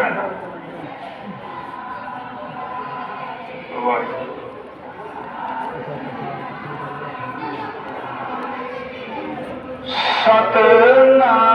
হবে না সত না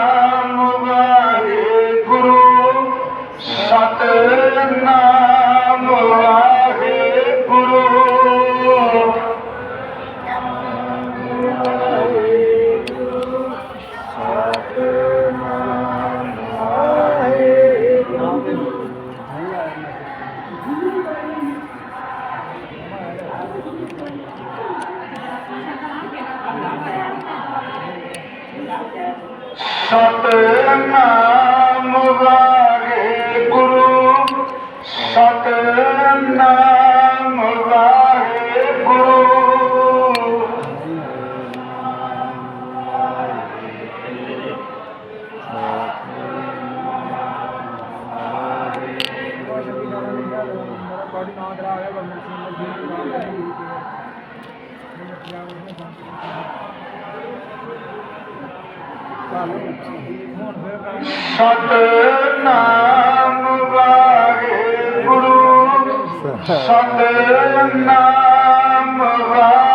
ਸਤਨਾਮ ਵਾਹਿਗੁਰੂ ਸਤਨਾਮ ਵਾਹਿਗੁਰੂ ਸਤਨਾਮ ਵਾਹਿਗੁਰੂ ਸਤਨਾਮ ਵਾਹਿਗੁਰੂ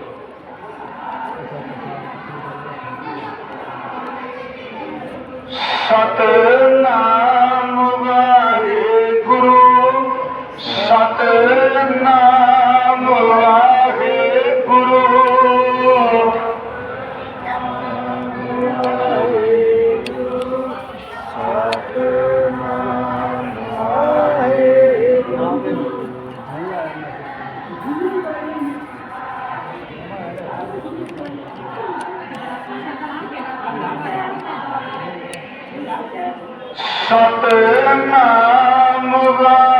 ਭੈਣਾਂ ਵਾਹਿਗੁਰੂ ਸਤਨਾਮ ਵਾਹਿਗੁਰੂ